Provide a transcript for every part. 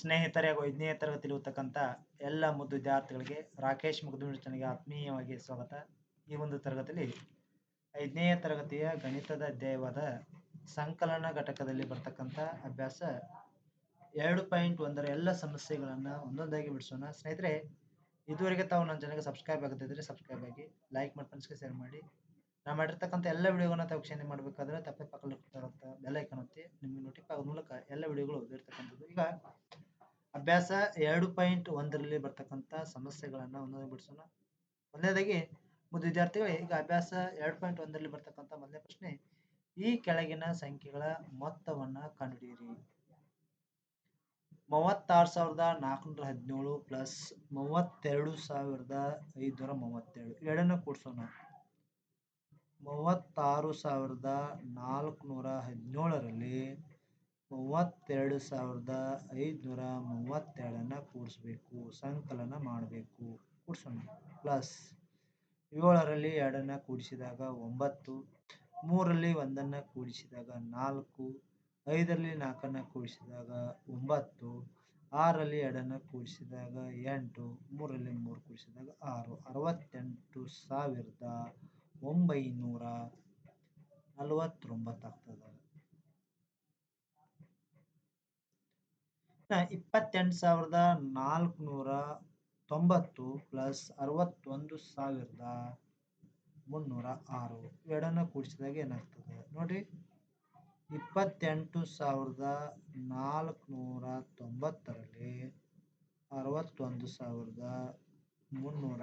ಸ್ನೇಹಿತರೆ ಹಾಗೂ ಐದನೇ ತರಗತಿಯಲ್ಲಿ ಓದ್ತಕ್ಕಂಥ ಎಲ್ಲ ಮುದ್ದು ವಿದ್ಯಾರ್ಥಿಗಳಿಗೆ ರಾಕೇಶ್ ಮುಗ್ದು ಆತ್ಮೀಯವಾಗಿ ಸ್ವಾಗತ. ಈ ಒಂದು ತರಗತಿಯಲ್ಲಿ ಐದನೇ ತರಗತಿಯ ಗಣಿತದ ಅಧ್ಯಾಯವಾದ ಸಂಕಲನ ಘಟಕದಲ್ಲಿ ಬರ್ತಕ್ಕಂಥ ಅಭ್ಯಾಸ ಎರಡು ಪಾಯಿಂಟ್ ಒಂದರ ಎಲ್ಲ ಸಮಸ್ಯೆಗಳನ್ನು ಒಂದೊಂದಾಗಿ ಬಿಡಿಸೋಣ. ಸ್ನೇಹಿತರೆ, ಇದುವರೆಗೆ ತಾವು ನನ್ನ ಚಾನಲ್ಗೆ ಸಬ್ಸ್ಕ್ರೈಬ್ ಆಗದಿದ್ದರೆ ಸಬ್ಸ್ಕ್ರೈಬ್ ಆಗಿ ಲೈಕ್ ಮಾಡಿ ಶೇರ್ ಮಾಡಿ. ನಾವು ಮಾಡಿರ್ತಕ್ಕಂಥ ಎಲ್ಲ ವಿಡಿಯೋಗಳನ್ನ ತಾವು ಕ್ಷೇಮ ಮಾಡಬೇಕಾದ್ರೆ ತಪ್ಪೆ ಪಕ್ಕದಲ್ಲಿ ಬೆಲ್ ಒತ್ತಿ ನಿಮಗೆ ನೋಟಿಫೈ ಆಗೋ ಮೂಲಕ ಎಲ್ಲ ವಿಡಿಯೋಗಳು ಇರ್ತಕ್ಕಂಥದ್ದು. ಈಗ ಅಭ್ಯಾಸ ಎರಡು ಪಾಯಿಂಟ್ ಒಂದರಲ್ಲಿ ಬರ್ತಕ್ಕಂಥ ಸಮಸ್ಯೆಗಳನ್ನ ಒಂದೊಂದು ಬಿಡಿಸೋಣ. ಮೊದಲನೇದಾಗಿ ಮುದ್ದು ವಿದ್ಯಾರ್ಥಿಗಳು ಈಗ ಅಭ್ಯಾಸ ಎರಡು ಪಾಯಿಂಟ್ ಒಂದರಲ್ಲಿ ಬರ್ತಕ್ಕಂಥ ಮೊದಲನೇ ಪ್ರಶ್ನೆ, ಈ ಕೆಳಗಿನ ಸಂಖ್ಯೆಗಳ ಮೊತ್ತವನ್ನ ಕಂಡುಹಿಡಿಯಿರಿ. ಮೂವತ್ತಾರು ಸಾವಿರದ ನಾಲ್ಕುನೂರ ಹದಿನೇಳು ಪ್ಲಸ್ ಮೂವತ್ತೆರಡು ಸಾವಿರದ ಐದುನೂರ ಮೂವತ್ತೇಳು. ಎರಡನ್ನ ಕೂಡಿಸೋಣ. ಮೂವತ್ತಾರು ಸಾವಿರದ ನಾಲ್ಕುನೂರ ಹದಿನೇಳರಲ್ಲಿ ಮೂವತ್ತೆರಡು ಸಾವಿರದ ಐದುನೂರ ಮೂವತ್ತೆರಡನ್ನ ಕೂಡಿಸ್ಬೇಕು. ಸಂಕಲನ ಮಾಡಬೇಕು. ಕೂಡಿಸೋಣ. ಪ್ಲಸ್ ಏಳರಲ್ಲಿ ಎರಡನ್ನು ಕೂಡಿಸಿದಾಗ ಒಂಬತ್ತು, ಮೂರರಲ್ಲಿ ಒಂದನ್ನು ಕೂಡಿಸಿದಾಗ ನಾಲ್ಕು, ಐದರಲ್ಲಿ ನಾಲ್ಕನ್ನು ಕೂಡಿಸಿದಾಗ ಒಂಬತ್ತು ಆರಲ್ಲಿ ಎರಡನ್ನು ಕೂಡಿಸಿದಾಗ ಎಂಟು, ಮೂರರಲ್ಲಿ ಮೂರು ಕೂಡಿಸಿದಾಗ ಆರು. ಅರವತ್ತೆಂಟು ಸಾವಿರದ ಒಂಬೈನೂರ ನಲವತ್ತೊಂಬತ್ತು ಆಗ್ತದೆ ಇಪ್ಪತ್ತೆಂಟು ಸಾವಿರದ ನಾಲ್ಕುನೂರ ತೊಂಬತ್ತು ಪ್ಲಸ್ ಅರವತ್ತೊಂದು ಸಾವಿರದ ಮುನ್ನೂರ ಆರು. ಎರಡನ್ನ ಕೂಡಿಸಿದಾಗ ಏನಾಗ್ತದೆ? ನೋಡಿ, ಇಪ್ಪತ್ತೆಂಟು ಸಾವಿರದ ನಾಲ್ಕುನೂರ ತೊಂಬತ್ತರಲ್ಲಿ ಅರವತ್ತೊಂದು ಸಾವಿರದ ಮುನ್ನೂರ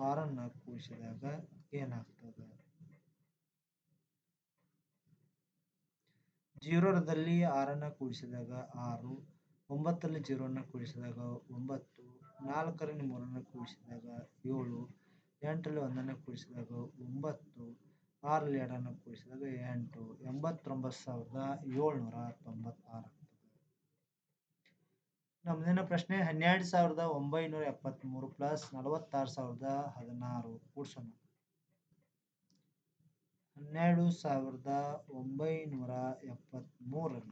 ಆರನ್ನು ಕೂಡಿಸಿದಾಗ ಏನಾಗ್ತದೆ? ಜೀರೋದಲ್ಲಿ ಆರನ್ನು ಕೂಡಿಸಿದಾಗ ಆರು. ಒಂಬತ್ತರಲ್ಲಿ ಜೀರೋನ ಕೂಡಿಸಿದಾಗ ಒಂಬತ್ತು, ನಾಲ್ಕರಲ್ಲಿ ಮೂರನ್ನು ಕೂಡಿಸಿದಾಗ ಏಳು, ಎಂಟರಲ್ಲಿ ಒಂದನ್ನು ಕೂಡಿಸಿದಾಗ ಒಂಬತ್ತು ಆರಲ್ಲಿ ಎರಡನ್ನು ಕೂಡಿಸಿದಾಗ ಎಂಟು, ಎಂಬತ್ತೊಂಬತ್ತು ಸಾವಿರದ ಏಳ್ನೂರ ತೊಂಬತ್ತಾರು ನಮ್ಮದಿನ ಪ್ರಶ್ನೆ ಹನ್ನೆರಡು ಸಾವಿರದ ಒಂಬೈನೂರ ಎಪ್ಪತ್ತ್ಮೂರು ಪ್ಲಸ್ ನಲವತ್ತಾರು ಸಾವಿರದ ಹದಿನಾರು ಕೂಡಿಸೋಣ. ಹನ್ನೆರಡು ಸಾವಿರದ ಒಂಬೈನೂರ ಎಪ್ಪತ್ತ್ಮೂರರಲ್ಲಿ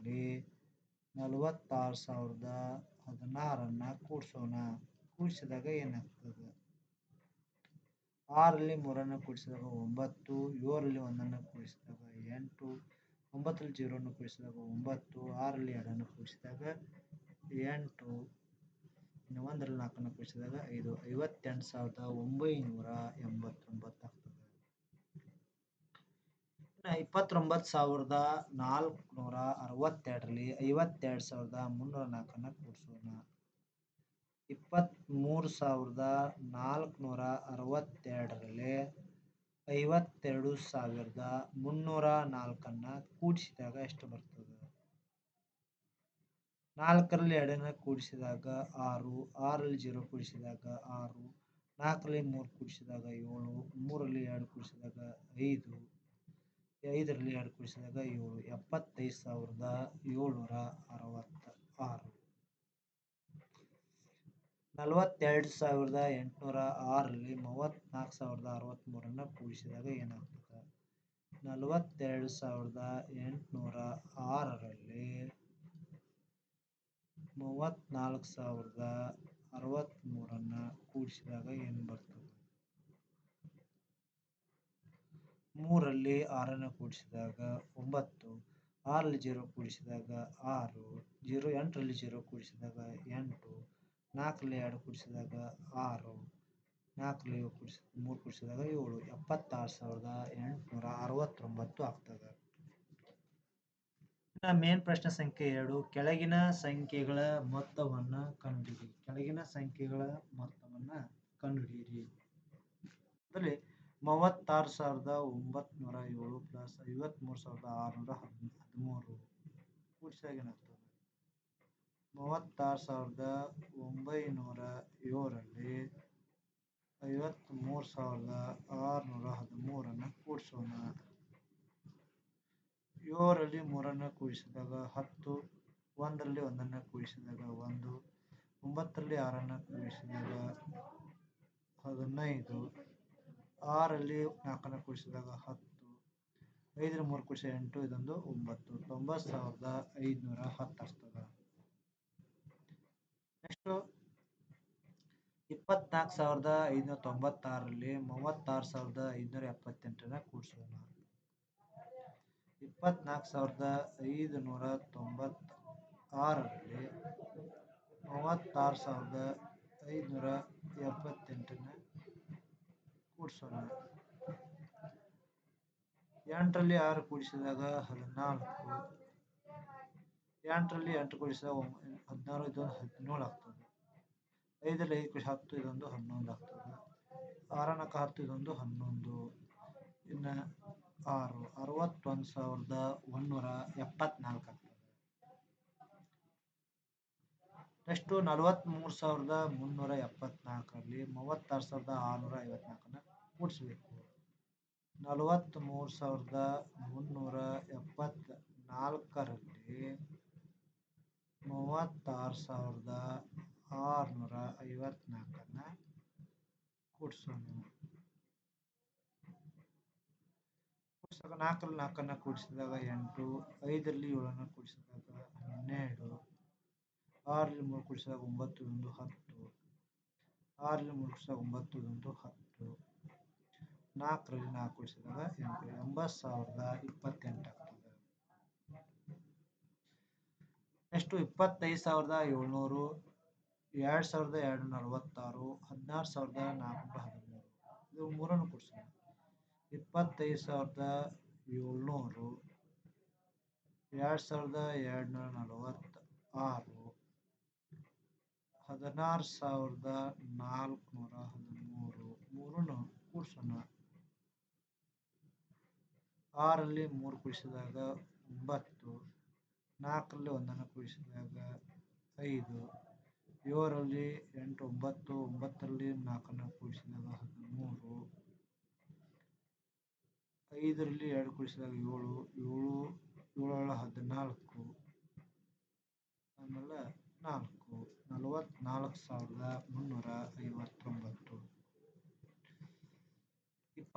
ನಲವತ್ತಾರು ಸಾವಿರದ ಹದಿನಾರನ್ನ ಕೂಡಿಸೋಣ. ಕೂಡಿಸಿದಾಗ ಏನಾಗ್ತದೆ? ಆರಲ್ಲಿ ಮೂರನ್ನು ಕೂಡಿಸಿದಾಗ ಒಂಬತ್ತು, ಏಳರಲ್ಲಿ ಒಂದನ್ನು ಕೂಡಿಸಿದಾಗ ಎಂಟು ಒಂಬತ್ತರಲ್ಲಿ ಜೀರೋನ ಕೂಡಿಸಿದಾಗ ಒಂಬತ್ತು, ಆರಲ್ಲಿ ಎರಡನ್ನು ಕೂಡಿಸಿದಾಗ ಎಂಟು, ಇನ್ನು ಒಂದರಲ್ಲಿ ನಾಲ್ಕನ್ನು ಕೂಡಿಸಿದಾಗ ಐದು. ಐವತ್ತೆಂಟು ಸಾವಿರದ ಒಂಬೈನೂರ ಎಂಬತ್ತೊಂಬತ್ತು ಇಪ್ಪತ್ತೊಂಬತ್ತು ಸಾವಿರದ ನಾಲ್ಕುನೂರ ಅರವತ್ತೆರಡರಲ್ಲಿ ಐವತ್ತೆರಡು ಸಾವಿರದ ಮುನ್ನೂರ ನಾಲ್ಕನ್ನ ಕೂಡಿಸೋಣ. ಇಪ್ಪತ್ತ್ಮೂರು ಸಾವಿರದ ನಾಲ್ಕುನೂರ ಅರವತ್ತೆರಡರಲ್ಲಿ ಐವತ್ತೆರಡು ಸಾವಿರದ ಮುನ್ನೂರ ನಾಲ್ಕನ್ನ ಕೂಡಿಸಿದಾಗ ಎಷ್ಟು ಬರ್ತದೆ? ನಾಲ್ಕರಲ್ಲಿ ಎರಡನ್ನ ಕೂಡಿಸಿದಾಗ ಆರು ಆರಲ್ಲಿ ಜೀರೋ ಕೂಡಿಸಿದಾಗ ಆರು, ನಾಲ್ಕರಲ್ಲಿ ಮೂರು ಕೂಡಿಸಿದಾಗ ಏಳು ಮೂರಲ್ಲಿ ಎರಡು ಕೂಡಿಸಿದಾಗ ಐದು ಐದರಲ್ಲಿ ಎರಡು ಕೂಡಿಸಿದಾಗ ಏಳು. ಎಪ್ಪತ್ತೈದು ಸಾವಿರದ ಏಳ್ನೂರ ಅರವತ್ತ ಆರು ನಲವತ್ತೆರಡು ಸಾವಿರದ ಎಂಟುನೂರ ಆರರಲ್ಲಿ ಮೂವತ್ತ್ನಾಲ್ಕು ಸಾವಿರದ ಅರವತ್ತ್ಮೂರನ್ನು ಕೂಡಿಸಿದಾಗ ಏನಾಗ್ತದೆ? ನಲವತ್ತೆರಡು ಸಾವಿರದ ಎಂಟುನೂರ ಆರರಲ್ಲಿ ಮೂವತ್ತ್ನಾಲ್ಕು ಸಾವಿರದ ಅರವತ್ತ್ಮೂರನ್ನು ಕೂಡಿಸಿದಾಗ ಏನು ಬರ್ತದೆ? ಮೂರಲ್ಲಿ ಆರನ್ನು ಕೂಡಿಸಿದಾಗ ಒಂಬತ್ತು, ಆರಲ್ಲಿ ಜೀರೋ ಕೂಡಿಸಿದಾಗ ಆರು, ಜೀರೋ ಎಂಟರಲ್ಲಿ ಜೀರೋ ಕೂಡಿಸಿದಾಗ ಎಂಟು, ನಾಲ್ಕರಲ್ಲಿ ಎರಡು ಕೂಡಿಸಿದಾಗ ಆರು, ನಾಲ್ಕರಲ್ಲಿ ಕೂಡಿಸಿ, ಮೂರು ಕೂಡಿಸಿದಾಗ ಏಳು. ಎಪ್ಪತ್ತಾರು ಸಾವಿರದ ಎಂಟುನೂರ ಅರವತ್ತೊಂಬತ್ತು ಆಗ್ತದೆ. ಮೇನ್ ಪ್ರಶ್ನೆ ಸಂಖ್ಯೆ ಎರಡು. ಕೆಳಗಿನ ಸಂಖ್ಯೆಗಳ ಮೊತ್ತವನ್ನು ಕಂಡುಹಿಡಿಯಿರಿ ಕೆಳಗಿನ ಸಂಖ್ಯೆಗಳ ಮೊತ್ತವನ್ನು ಕಂಡುಹಿಡಿಯಿರಿ ಅದರಲ್ಲಿ ಮೂವತ್ತಾರು ಸಾವಿರದ ಒಂಬತ್ನೂರ ಏಳು ಪ್ಲಸ್ ಐವತ್ತ್ಮೂರು ಸಾವಿರದ ಆರುನೂರ ಹದಿಮೂರು. ಕೂಡಿಸಿದಾಗ ಏನಾಗ್ತದೆ? ಮೂವತ್ತಾರು ಸಾವಿರದ ಒಂಬೈನೂರ ಏಳರಲ್ಲಿ ಐವತ್ತ್ಮೂರು ಸಾವಿರದ ಆರುನೂರ ಹದಿಮೂರನ್ನು ಕೂಡಿಸೋಣ. ಏಳರಲ್ಲಿ ಮೂರನ್ನು ಕೂಡಿಸಿದಾಗ ಹತ್ತು, ಒಂದರಲ್ಲಿ ಒಂದನ್ನು ಕೂಡಿಸಿದಾಗ ಒಂದು, ಒಂಬತ್ತರಲ್ಲಿ ಆರನ್ನು ಕೂಡಿಸಿದಾಗ ಹದಿನೈದು ಆರಲ್ಲಿ ನಾಲ್ಕನ್ನು ಕೂಡಿಸಿದಾಗ ಹತ್ತು, ಐದರ ಮೂರು ಕೂಡಿಸಿ ಎಂಟು, ಇದೊಂದು ಒಂಬತ್ತು, ತೊಂಬತ್ತು ಸಾವಿರದ ಐದುನೂರ ಹತ್ತರ್ತದ. ನೆಕ್ಸ್ಟು ಇಪ್ಪತ್ನಾಲ್ಕು ಸಾವಿರದ ಐದುನೂರ ತೊಂಬತ್ತಾರರಲ್ಲಿ ಮೂವತ್ತಾರು ಸಾವಿರದ ಐದುನೂರ ಎಪ್ಪತ್ತೆಂಟನ ಕೂಡಿಸೋಣ ಇಪ್ಪತ್ನಾಲ್ಕು ಸಾವಿರದ ಐದು ನೂರ ತೊಂಬತ್ತ ಆರರಲ್ಲಿ ಮೂವತ್ತಾರು ಸಾವಿರದ ಐದುನೂರ ಎಪ್ಪತ್ತೆಂಟನ ಕೂಡಿಸೋಣ ಎಂಟರಲ್ಲಿ ಆರು ಕೂಡಿಸಿದಾಗ ಹದಿನಾಲ್ಕು. ಎಂಟರಲ್ಲಿ ಎಂಟು ಕೂಡಿಸಿದಾಗ ಹದಿನಾರು, ಇದೊಂದು ಹದಿನೇಳು ಆಗ್ತದೆ. ಐದರಲ್ಲಿ ಐದು ಕೂಡಿಸಿ ಹತ್ತು, ಇದೊಂದು ಹನ್ನೊಂದು ಆಗ್ತದೆ. ಆರನಕ ಹತ್ತು ಇದೊಂದು ಹನ್ನೊಂದು. ಇನ್ನು ಆರು, ಅರವತ್ತೊಂದು ಸಾವಿರದ ಒಂದೂರ ಎಪ್ಪತ್ನಾಲ್ಕು ಆಗ್ತದೆ. ನೆಕ್ಸ್ಟು ನಲವತ್ತ್ಮೂರು ಸಾವಿರದ ಮುನ್ನೂರ ಎಪ್ಪತ್ನಾಲ್ಕರಲ್ಲಿ ಮೂವತ್ತಾರು ಸಾವಿರದ ಆರುನೂರ ಐವತ್ನಾಲ್ಕನ್ನ ಕೂಡಿಸ್ಬೇಕು. ನಲವತ್ತ್ಮೂರು ಸಾವಿರದ ಮುನ್ನೂರ ಎಪ್ಪತ್ತ ನಾಲ್ಕರಲ್ಲಿ ಮೂವತ್ತಾರು ಸಾವಿರದ ಆರುನೂರ ಐವತ್ತ್ನಾಲ್ಕನ್ನು ಕೂಡಿಸೋಣ. ಕೂಡಿಸಿದಾಗ ನಾಲ್ಕರಲ್ಲಿ ನಾಲ್ಕನ್ನು ಕೂಡಿಸಿದಾಗ ಎಂಟು, ಐದರಲ್ಲಿ ಏಳನ್ನು ಕೂಡಿಸಿದಾಗ ಹನ್ನೆರಡು ಆರಲ್ಲಿ ಮೂರು ಕೂಡಿಸಿದಾಗ ಒಂಬತ್ತು, ಒಂದು ಹತ್ತು ಆರಲ್ಲಿ ಮೂರು ಕೂಡಿಸಿದಾಗ ಒಂಬತ್ತು, ಒಂದು ಹತ್ತು. ನಾಲ್ಕರಲ್ಲಿ ನಾಲ್ಕು ಎಂಟು, ಎಂಬತ್ತು ಸಾವಿರದ ಇಪ್ಪತ್ತೆಂಟು ಆಗ್ತದೆ. ನೆಕ್ಸ್ಟು ಇಪ್ಪತ್ತೈದು ಸಾವಿರದ ಏಳ್ನೂರು, ಎರಡು ಸಾವಿರದ ಎರಡು ನಲವತ್ತಾರು ಹದಿನಾರು ಸಾವಿರದ ನಾಲ್ಕುನೂರ ಹದಿಮೂರು. ಇದು ಮೂರನ್ನು ಕೂಡಿಸೋಣ ಇಪ್ಪತ್ತೈದು ಸಾವಿರದ ಏಳ್ನೂರು, ಎರಡು ಸಾವಿರದ ಎರಡುನೂರ ನಲವತ್ತ ಆರು ಹದಿನಾರು ಸಾವಿರದ ನಾಲ್ಕುನೂರ ಹದಿಮೂರು. ಮೂರನ್ನು ಕೂಡಿಸೋಣ. ಆರಲ್ಲಿ ಮೂರು ಕೂಡಿಸಿದಾಗ ಒಂಬತ್ತು, ನಾಲ್ಕರಲ್ಲಿ ಒಂದನ್ನು ಕೂಡಿಸಿದಾಗ ಐದು, ಏಳರಲ್ಲಿ ಎಂಟು, ಒಂಬತ್ತು, ಒಂಬತ್ತರಲ್ಲಿ ನಾಲ್ಕನ್ನು ಕೂಡಿಸಿದಾಗ ಹದಿಮೂರು, ಐದರಲ್ಲಿ ಎರಡು ಕೂಡಿಸಿದಾಗ ಏಳು ಏಳು ಏಳರ ಹದಿನಾಲ್ಕು, ಆಮೇಲೆ ನಾಲ್ಕು ನಲವತ್ತ್ನಾಲ್ಕು ಸಾವಿರದ ಮುನ್ನೂರ ಐವತ್ತೊಂಬತ್ತು.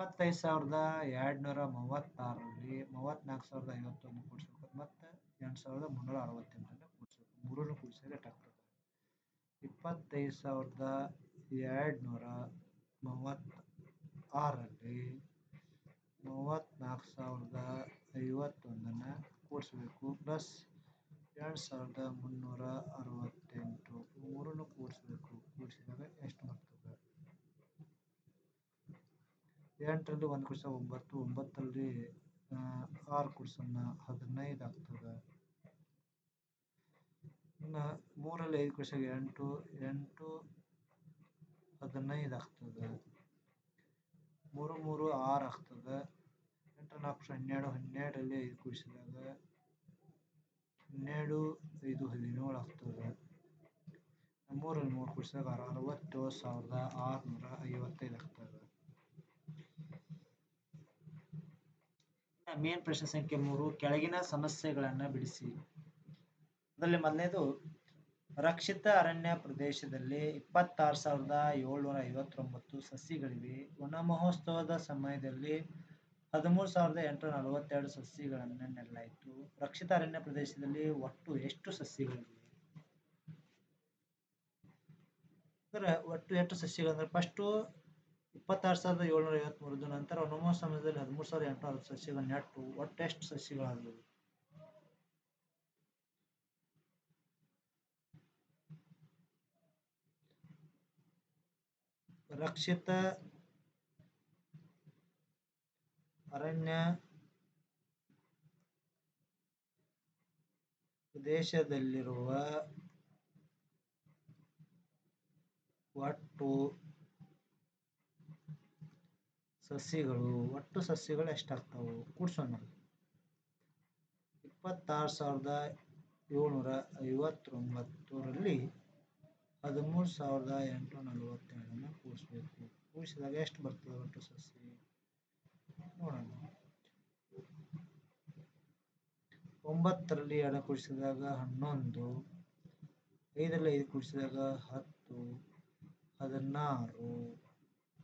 ಇಪ್ಪತ್ತೈದು ಸಾವಿರದ ಎರಡುನೂರ ಮೂವತ್ತಾರರಲ್ಲಿ ಮೂವತ್ತ್ನಾಲ್ಕು ಸಾವಿರದ ಐವತ್ತೊಂದು ಕೂಡಿಸ್ಬೇಕು. ಮತ್ತು ಎಂಟು ಸಾವಿರದ ಮುನ್ನೂರ ಅರವತ್ತೆಂಟನ್ನು ಕೂಡಿಸ್ಬೇಕು. ಮೂರನ್ನು ಕೂಡಿಸಿದ್ರೆ ಎಷ್ಟಾಗ್ತದೆ ಇಪ್ಪತ್ತೈದು ಸಾವಿರದ ಎರಡುನೂರ ಮೂವತ್ತ ಆರರಲ್ಲಿ ಮೂವತ್ತ್ನಾಲ್ಕು ಸಾವಿರದ ಐವತ್ತೊಂದನ್ನು ಕೂಡಿಸ್ಬೇಕು. ಪ್ಲಸ್ ಎರಡು ಸಾವಿರದ ಮುನ್ನೂರ ಅರವತ್ತೆಂಟು ಮೂರನ್ನು ಕೂಡಿಸ್ಬೇಕು. ಕೂಡಿಸಿದಾಗ ಎಷ್ಟು ಬರ್ತದೆ ಎಂಟರಲ್ಲಿ ಒಂದು ಕೂಡಿಸಿದಾಗ ಒಂಬತ್ತು, ಒಂಬತ್ತರಲ್ಲಿ ಆರು ಕೂಡಿಸೋಣ ಹದಿನೈದು ಆಗ್ತದೆ. ಇನ್ನು ಮೂರಲ್ಲಿ ಐದು ಕೂಡಿಸಿದಾಗ ಎಂಟು ಎಂಟು, ಹದಿನೈದು ಆಗ್ತದೆ. ಮೂರು ಮೂರು, ಆರು ಆಗ್ತದೆ. ಎಂಟು, ನಾಲ್ಕು, ಹನ್ನೆರಡು, ಹನ್ನೆರಡರಲ್ಲಿ ಐದು ಕುಡಿಸಿದಾಗ ಹನ್ನೆರಡು, ಐದು, ಹದಿನೇಳು ಆಗ್ತದೆ. ಮೂರಲ್ಲಿ ಮೂರು ಕೂಡಿಸಿದಾಗ ಅರವತ್ತು ಸಾವಿರದ ಆರುನೂರ ಐವತ್ತೈದು ಆಗ್ತದೆ. ಮೇನ್ ಪ್ರಶ್ನೆ ಸಂಖ್ಯೆ ಮೂರು, ಕೆಳಗಿನ ಸಮಸ್ಯೆಗಳನ್ನು ಬಿಡಿಸಿ. ಅದರಲ್ಲಿ ಮೊದಲನೇದು, ರಕ್ಷಿತ ಅರಣ್ಯ ಪ್ರದೇಶದಲ್ಲಿ ಇಪ್ಪತ್ತಾರು ಸಾವಿರದ ಏಳ್ನೂರ ಐವತ್ತೊಂಬತ್ತು ಸಸಿಗಳಿವೆ. ವನ ಮಹೋತ್ಸವದ ಸಮಯದಲ್ಲಿ ಹದಿಮೂರು ಸಾವಿರದ ಎಂಟುನೂರ ನಲವತ್ತೆರಡು ಸಸಿಗಳನ್ನು ನೆಡಲಾಯಿತು. ರಕ್ಷಿತ ಅರಣ್ಯ ಪ್ರದೇಶದಲ್ಲಿ ಒಟ್ಟು ಎಷ್ಟು ಸಸಿಗಳಿವೆ? ಅಂದ್ರೆ ಒಟ್ಟು ಎಷ್ಟು ಸಸಿಗಳಂದರೆ, ಫಸ್ಟು ಇಪ್ಪತ್ತಾರು ಸಾವಿರದ ಏಳ್ನೂರ ಐವತ್ಮೂರದು ನಂತರ ವನ ಸಮಯದಲ್ಲಿ ಹದಿಮೂರು ಸಾವಿರದ ಎಂಟುನೂರ ಅರವತ್ತು ಸಸಿಗಳು ನೆಟ್ಟು ಒಟ್ಟು ಎಷ್ಟು ಸಸಿಗಳಾದವು. ರಕ್ಷಿತ ಅರಣ್ಯ ಪ್ರದೇಶದಲ್ಲಿರುವ ಒಟ್ಟು ಸಸಿಗಳು ಒಟ್ಟು ಸಸಿಗಳು ಎಷ್ಟಾಗ್ತಾವು? ಕೂಡ್ಸೋಣ ಇಪ್ಪತ್ತಾರು ಸಾವಿರದ ಏಳ್ನೂರ ಐವತ್ತೊಂಬತ್ತರಲ್ಲಿ ಹದಿಮೂರು ಸಾವಿರದ ಎಂಟುನೂರ ನಲವತ್ತೆರಡನ್ನು ಕೂಡಿಸ್ಬೇಕು. ಕೂಡಿಸಿದಾಗ ಎಷ್ಟು ಬರ್ತದೆ ಒಟ್ಟು ಸಸಿ ನೋಡೋಣ. ಒಂಬತ್ತರಲ್ಲಿ ಎರಡು ಕೂಡಿಸಿದಾಗ ಹನ್ನೊಂದು, ಐದರಲ್ಲಿ ಐದು ಕೂಡಿಸಿದಾಗ ಹತ್ತು, ಹದಿನಾರು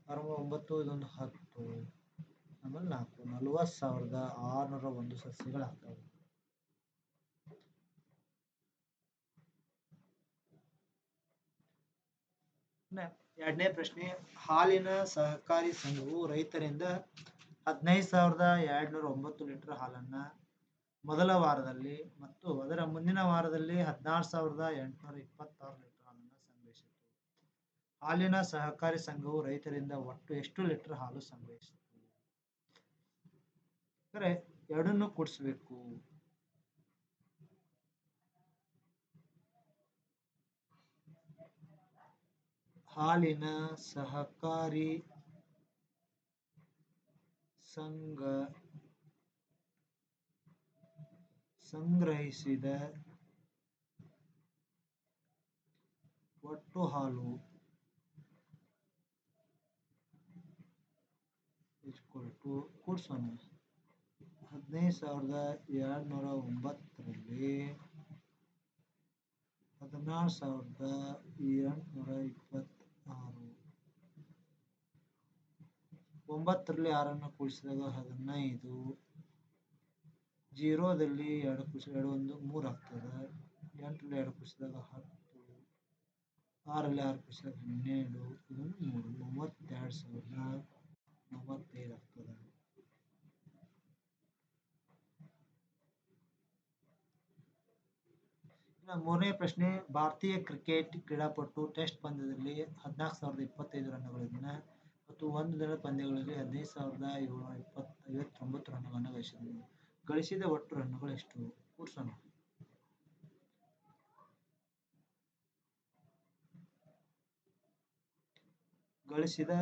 ಅರವ ಒಂಬತ್ತು ಇದೊಂದು ಹತ್ತು, ಆಮೇಲೆ ನಾಲ್ಕು, ನಲವತ್ತು ಸಾವಿರದ ಆರುನೂರ ಒಂದು ಸಸ್ಯಗಳಾಗ್ತವೆ ಎರಡನೇ ಪ್ರಶ್ನೆ, ಹಾಲಿನ ಸಹಕಾರಿ ಸಂಘವು ರೈತರಿಂದ ಹದಿನೈದು ಸಾವಿರದ ಎರಡ್ನೂರ ಒಂಬತ್ತು ಲೀಟರ್ ಹಾಲನ್ನ ಮೊದಲ ವಾರದಲ್ಲಿ ಮತ್ತು ಅದರ ಮುಂದಿನ ವಾರದಲ್ಲಿ ಹದಿನಾರು ಸಾವಿರದ ಎಂಟುನೂರ ಇಪ್ಪತ್ತಾರು ಲೀಟರ್ ಹಾಲಿನ ಸಹಕಾರಿ ಸಂಘವು ರೈತರಿಂದ ಒಟ್ಟು ಎಷ್ಟು ಲೀಟರ್ ಹಾಲು ಸಂಗ್ರಹಿಸುತ್ತದೆ? ಅಂದರೆ ಎರಡನ್ನು ಕೂಡಿಸ್ಬೇಕು. ಹಾಲಿನ ಸಹಕಾರಿ ಸಂಘ ಸಂಗ್ರಹಿಸಿದ ಒಟ್ಟು ಹಾಲು ಟು ಕೂಡ್ಸೋಣ. ಹದಿನೈದು ಸಾವಿರದ ಎರಡುನೂರ ಒಂಬತ್ತರಲ್ಲಿ ಹದಿನಾರು ಸಾವಿರದ ಎಂಟುನೂರ ಇಪ್ಪತ್ತಾರು. ಒಂಬತ್ತರಲ್ಲಿ ಆರನ್ನು ಕೂಡಿಸಿದಾಗ ಹದಿನೈದು. ಜೀರೋದಲ್ಲಿ ಎರಡು ಕೂಡಿಸಿ, ಎರಡು ಒಂದು, ಮೂರು ಆಗ್ತದೆ. ಎಂಟರಲ್ಲಿ ಎರಡು ಕೂಡಿಸಿದಾಗ ಹತ್ತು. ಆರಲ್ಲಿ ಆರು ಕೂಡಿಸಿದಾಗ ಹನ್ನೆರಡು. ಇದೊಂದು ಮೂರು, ಮೂವತ್ತೆರಡು ಸಾವಿರದ ಮೂವತ್ತೈದು ಆಗ್ತದೆ ಇನ್ನು ಮೂರನೇ ಪ್ರಶ್ನೆ, ಭಾರತೀಯ ಕ್ರಿಕೆಟ್ ಕ್ರೀಡಾಪಟು ಟೆಸ್ಟ್ ಪಂದ್ಯದಲ್ಲಿ ಹದಿನಾಲ್ಕು ಸಾವಿರದ ಇಪ್ಪತ್ತೈದು ರನ್ನುಗಳಿಂದ ಮತ್ತು ಒಂದು ದಿನದ ಪಂದ್ಯಗಳಲ್ಲಿ ಹದಿನೈದು ಸಾವಿರದ ಏಳ್ನೂರ ಇಪ್ಪತ್ ಐವತ್ತೊಂಬತ್ತು ರನ್ನುಗಳನ್ನು ಗಳಿಸಿದನು ಗಳಿಸಿದ ಒಟ್ಟು ರನ್ನುಗಳು ಎಷ್ಟು? ಕೂರ್ಸೋಣ ಗಳಿಸಿದ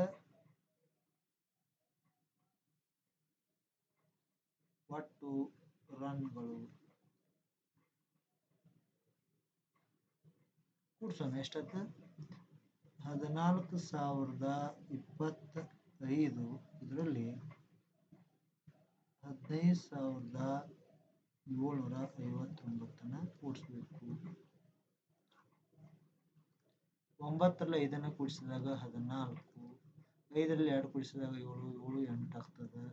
ಒಟ್ಟು ರನ್ಗಳು ಕೂಡ್ಸೋಣ ಎಷ್ಟಾಯ್ತು ಹದಿನಾಲ್ಕು ಸಾವಿರದ ಇಪ್ಪತ್ತ ಐದು ಇದರಲ್ಲಿ ಹದಿನೈದು ಸಾವಿರದ ಏಳ್ನೂರ ಐವತ್ತೊಂಬತ್ತನ್ನು ಕೂಡಿಸ್ಬೇಕು. ಒಂಬತ್ತರಲ್ಲಿ ಐದನ್ನು ಕೂಡಿಸಿದಾಗ ಹದಿನಾಲ್ಕು, ಐದರಲ್ಲಿ ಎರಡು ಕೂಡಿಸಿದಾಗ ಏಳು ಏಳು ಎಂಟು ಆಗ್ತದೆ.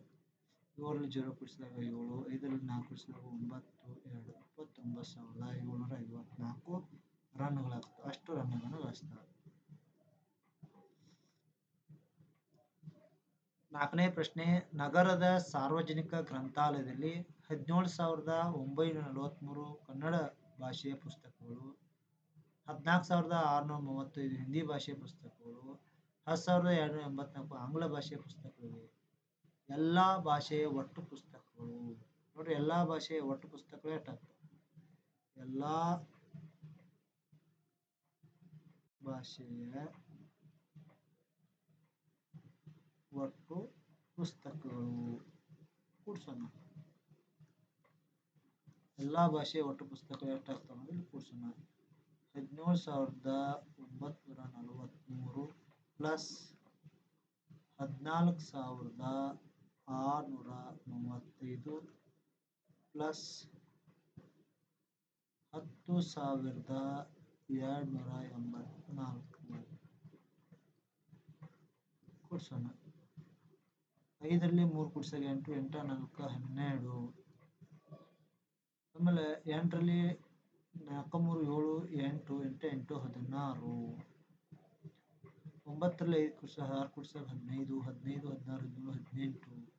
ಏಳರಲ್ಲಿ ಜೀರೋ ಕೂಡಿಸಿದಾಗ ಏಳು, ಐದರಲ್ಲಿ ನಾಲ್ಕು ಕೂಡಿಸಿದಾಗ ಒಂಬತ್ತು, ಎರಡು, ಇಪ್ಪತ್ತೊಂಬತ್ತು ಸಾವಿರದ ಏಳ್ನೂರ ಐವತ್ನಾಲ್ಕು ರನ್ಗಳಾಗ್ತವೆ ಅಷ್ಟು ರನ್ಗಳನ್ನು ಗಳಿಸ್ತಾರೆ ನಾಲ್ಕನೇ ಪ್ರಶ್ನೆ, ನಗರದ ಸಾರ್ವಜನಿಕ ಗ್ರಂಥಾಲಯದಲ್ಲಿ ಹದಿನೇಳು ಸಾವಿರದ ಒಂಬೈನೂರ ನಲವತ್ತ್ಮೂರು ಕನ್ನಡ ಭಾಷೆಯ ಪುಸ್ತಕಗಳು, ಹದಿನಾಲ್ಕು ಸಾವಿರದ ಆರುನೂರ ಮೂವತ್ತೈದು ಹಿಂದಿ ಭಾಷೆಯ ಪುಸ್ತಕಗಳು, ಹತ್ತು ಸಾವಿರದ ಎರಡುನೂರ ಎಂಬತ್ನಾಲ್ಕು ಆಂಗ್ಲ ಭಾಷೆಯ ಪುಸ್ತಕಗಳಿವೆ. ಎಲ್ಲ ಭಾಷೆಯ ಒಟ್ಟು ಪುಸ್ತಕಗಳು. ನೋಡ್ರಿ, ಎಲ್ಲ ಭಾಷೆಯ ಒಟ್ಟು ಪುಸ್ತಕಗಳು ಎಷ್ಟಾಗ್ತವೆ ಎಲ್ಲ ಭಾಷೆಯ ಒಟ್ಟು ಪುಸ್ತಕಗಳು. ಕೂಡ್ಸೋಣ. ಎಲ್ಲ ಭಾಷೆಯ ಒಟ್ಟು ಪುಸ್ತಕಗಳು ಎಷ್ಟಾಗ್ತವೆ ಇಲ್ಲಿ ಕೂಡ್ಸೋಣ. ಹದಿನೇಳು ಸಾವಿರದ ಒಂಬತ್ನೂರ ನಲವತ್ತ್ಮೂರು ಪ್ಲಸ್ ಹದಿನಾಲ್ಕು ಸಾವಿರದ ಆರುನೂರ ಮೂವತ್ತೈದು ಪ್ಲಸ್ ಹತ್ತು ಸಾವಿರದ ಎರಡುನೂರ ಎಂಬತ್ನಾಲ್ಕು ಕೊಡ್ಸೋಣ ಐದರಲ್ಲಿ ಮೂರು ಕೂಡ್ಸಾಗ ಎಂಟು, ಎಂಟ, ನಾಲ್ಕು, ಹನ್ನೆರಡು. ಆಮೇಲೆ ಎಂಟರಲ್ಲಿ ನಾಲ್ಕು ಮೂರು ಏಳು, ಎಂಟು ಎಂಟು ಎಂಟು, ಹದಿನಾರು. ಒಂಬತ್ತರಲ್ಲಿ ಐದು ಕುಡ್ಸ, ಆರು ಕುಡ್ಸ, ಹದಿನೈದು ಹದಿನೈದು, ಹದಿನಾರು, ಹದಿನೇಳು, ಹದಿನೆಂಟು.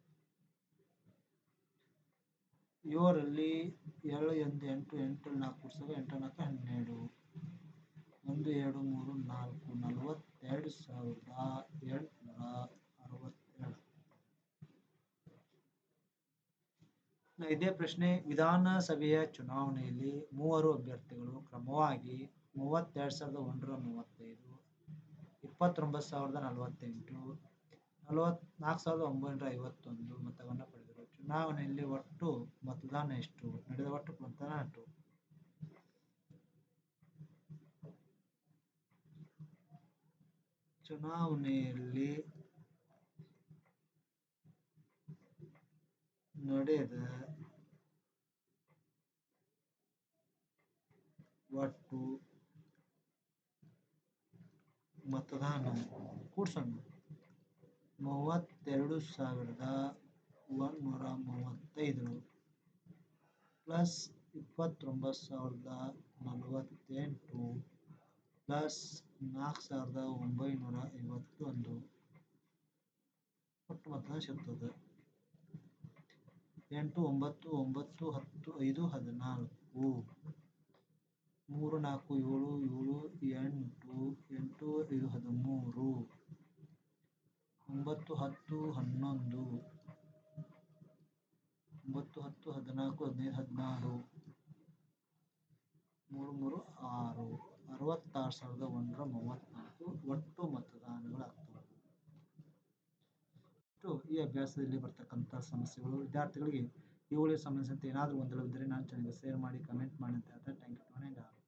ಏಳರಲ್ಲಿ ಏಳು ಒಂದು ಎಂಟು ಎಂಟು, ನಾಲ್ಕು ಕೂಡ್ಸಾಗ ಎಂಟು, ನಾಲ್ಕು, ಹನ್ನೆರಡು. ಒಂದು, ಎರಡು, ಮೂರು, ನಾಲ್ಕು, ನಲವತ್ತೆರಡು, ಸಾವಿರದ ಎಂಟುನೂರ ಅರವತ್ತೆರಡು. ಇದೇ ಪ್ರಶ್ನೆ, ವಿಧಾನಸಭೆಯ ಚುನಾವಣೆಯಲ್ಲಿ ಮೂವರು ಅಭ್ಯರ್ಥಿಗಳು ಕ್ರಮವಾಗಿ ಮೂವತ್ತೆರಡು ಸಾವಿರದ ಒಂದೂರ ಮೂವತ್ತೈದು, ಇಪ್ಪತ್ತೊಂಬತ್ತು ಸಾವಿರದ ನಲವತ್ತೆಂಟು, ನಲವತ್ನಾಲ್ಕು ಸಾವಿರದ ಒಂಬೈನೂರ ಐವತ್ತೊಂದು ಮತವನ್ನು ಪಡೆದರು. ಚುನಾವಣೆಯಲ್ಲಿ ಒಟ್ಟು ಮತದಾನ ಎಷ್ಟು? ನಡೆದ ಒಟ್ಟು ಮತದಾನ ಎಷ್ಟು? ಚುನಾವಣೆಯಲ್ಲಿ ನಡೆದ ಒಟ್ಟು ಮತದಾನ ಕೂಡ್ಸೋಣ. ಮೂವತ್ತೆರಡು ಸಾವಿರದ ಒಂದುನೂರ ಮೂವತ್ತೈದು ಪ್ಲಸ್ ಇಪ್ಪತ್ತೊಂಬತ್ತು ಸಾವಿರದ ನಲವತ್ತೆಂಟು ಪ್ಲಸ್ ನಾಲ್ಕು ಸಾವಿರದ ಒಂಬೈನೂರ ಐವತ್ತೊಂದು ಮತ ಸಿಗ್ತದೆ ಎಂಟು ಒಂಬತ್ತು ಒಂಬತ್ತು ಹತ್ತು ಐದು ಹದಿನಾಲ್ಕು ಮೂರು ನಾಲ್ಕು ಏಳು ಏಳು ಎಂಟು ಎಂಟು ಐದು ಹದಿಮೂರು ಒಂಬತ್ತು ಹತ್ತು ಹನ್ನೊಂದು ಒಂಬತ್ತು ಹತ್ತು ಹದಿನಾಲ್ಕು ಹದಿನೈದು ಹದಿನಾರು ಮೂರು ಮೂರು ಆರು ಅರವತ್ತಾರು ಸಾವಿರದ ಒಂದರ ಮೂವತ್ತ್ನಾಲ್ಕು ಒಟ್ಟು ಮತದಾನಗಳಾಗ್ತವೆ ಈ ಅಭ್ಯಾಸದಲ್ಲಿ ಬರ್ತಕ್ಕಂಥ ಸಮಸ್ಯೆಗಳು. ವಿದ್ಯಾರ್ಥಿಗಳಿಗೆ ಇವುಗಳಿಗೆ ಸಂಬಂಧಿಸಿದಂತೆ ಏನಾದರೂ ಗೊಂದಲವಿದ್ದರೆ ನಾನು ಚಾನಲ್ಗೆ ಶೇರ್ ಮಾಡಿ ಕಮೆಂಟ್ ಮಾಡಿ ಅಂತ ಹೇಳ್ತಾ ಥ್ಯಾಂಕ್ ಯು